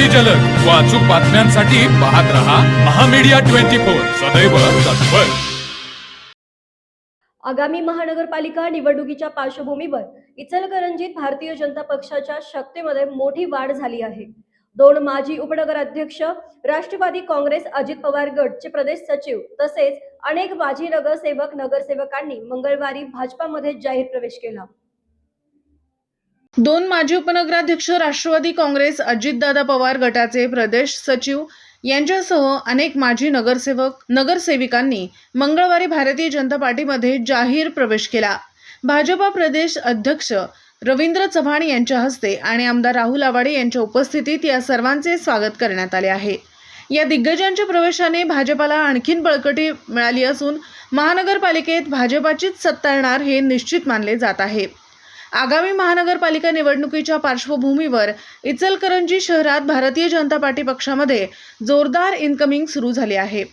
अगदी जलद. व अचूक बातम्यांसाठी पाहत रहा महामीडिया ट्वेंटी फोर. सदैव तत्पर. आगामी महानगरपालिका निवडणुकीच्या पार्श्वभूमीवर इचलकरंजीत भारतीय जनता पक्षाच्या शक्तीमध्ये मोठी वाढ झाली आहे. दोन माजी उपनगराध्यक्ष राष्ट्रवादी काँग्रेस अजित पवार गटचे प्रदेश सचिव तसेच अनेक माजी नगरसेवक नगरसेवकांनी मंगळवारी भाजपामध्ये जाहीर प्रवेश केला. दोन माजी उपनगराध्यक्ष राष्ट्रवादी काँग्रेस अजितदादा पवार गटाचे प्रदेश सचिव यांच्यासह अनेक माजी नगरसेवक नगरसेविकांनी मंगळवारी भारतीय जनता पार्टीमध्ये जाहीर प्रवेश केला. भाजपा प्रदेश अध्यक्ष रवींद्र चव्हाण यांच्या हस्ते आणि आमदार राहुल आवाडे यांच्या उपस्थितीत या सर्वांचे स्वागत करण्यात आले आहे. या दिग्गजांच्या प्रवेशाने भाजपाला आणखीन बळकटी मिळाली असून महानगरपालिकेत भाजपाचीच सत्ता येणार हे निश्चित मानले जात आहे. आगामी महानगरपालिका निवडणुकीच्या पार्श्वभूमीवर इचलकरंजी शहरात भारतीय जनता पार्टी पक्षामध्ये जोरदार इनकमिंग सुरू झाली आहे.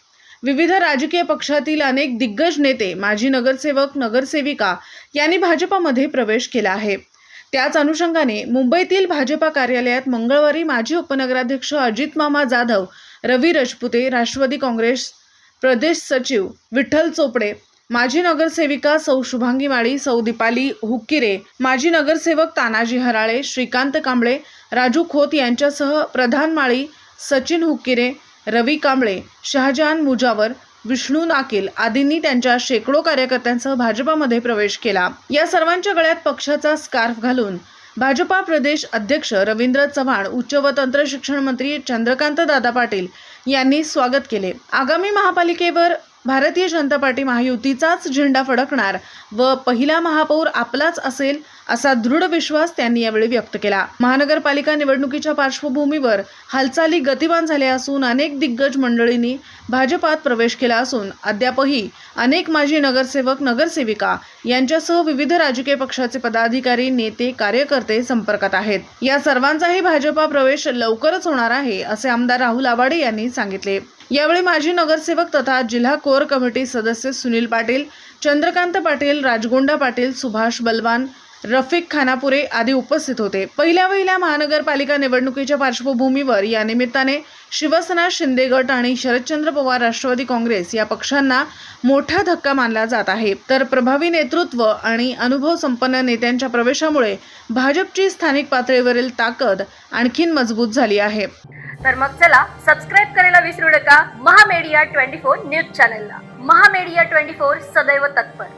विविध राजकीय पक्षातील अनेक दिग्गज नेते माजी नगरसेवक नगरसेविका यांनी भाजपामध्ये प्रवेश केला आहे. त्याच अनुषंगाने मुंबईतील भाजपा कार्यालयात मंगळवारी माजी उपनगराध्यक्ष अजित मामा जाधव रवी राजपुते राष्ट्रवादी काँग्रेस प्रदेश सचिव विठ्ठल चोपडे माजी नगरसेविका सौ शुभांगी माळी सौ दीपाली हुक्किरे माजी नगरसेवक तानाजी हराळे श्रीकांत कांबळे राजू खोत यांच्यासह प्रधान माळी सचिन हुक्किरे रवी कांबळे शहाजहान मुजावर विष्णू नाकील आदींनी त्यांच्या शेकडो कार्यकर्त्यांसह भाजपामध्ये प्रवेश केला. या सर्वांच्या गळ्यात पक्षाचा स्कार्फ घालून भाजपा प्रदेश अध्यक्ष रवींद्र चव्हाण उच्च व तंत्र शिक्षण मंत्री चंद्रकांत दादा पाटील यांनी स्वागत केले. आगामी महापालिकेवर भारतीय जनता पार्टी महायुतीचाच झेंडा फडकणार व पहिला महापौर आपलाच असेल असा दृढ विश्वास त्यांनी यावेळी व्यक्त केला. महानगरपालिका निवडणुकीच्या पार्श्वभूमीवर हालचाली गतिमान झाल्या असून अनेक दिग्गज मंडळींनी भाजपात प्रवेश केला असून अद्यापही अनेक माजी नगरसेवक नगरसेविका यांच्यासह विविध राजकीय पक्षाचे पदाधिकारी नेते कार्यकर्ते संपर्कात आहेत. या सर्वांचाही भाजपा प्रवेश लवकरच होणार आहे असे आमदार राहुल आवाडे यांनी सांगितले. यावेळी माजी नगरसेवक तथा जिल्हा कोर कमिटी सदस्य सुनील पाटील चंद्रकांत पाटील राजगोंडा पाटील सुभाष बलवान रफिक खानापुरे आदी उपस्थित होते. पहिल्या पहिल्या महानगरपालिका निवडणुकीच्या पार्श्वभूमीवर या निमित्ताने शिवसेना शिंदे गट आणि शरदचंद्र पवार राष्ट्रवादी काँग्रेस या पक्षांना मोठा धक्का मानला जात आहे. तर प्रभावी नेतृत्व आणि अनुभव संपन्न नेत्यांच्या प्रवेशामुळे भाजपची स्थानिक पातळीवरील ताकद आणखीन मजबूत झाली आहे. तर मग चला सबस्क्राईब करायला विसरू नका. महामेडिया ट्वेंटी फोर न्यूज चॅनलला. महामेडिया ट्वेंटी फोर सदैव तत्पर.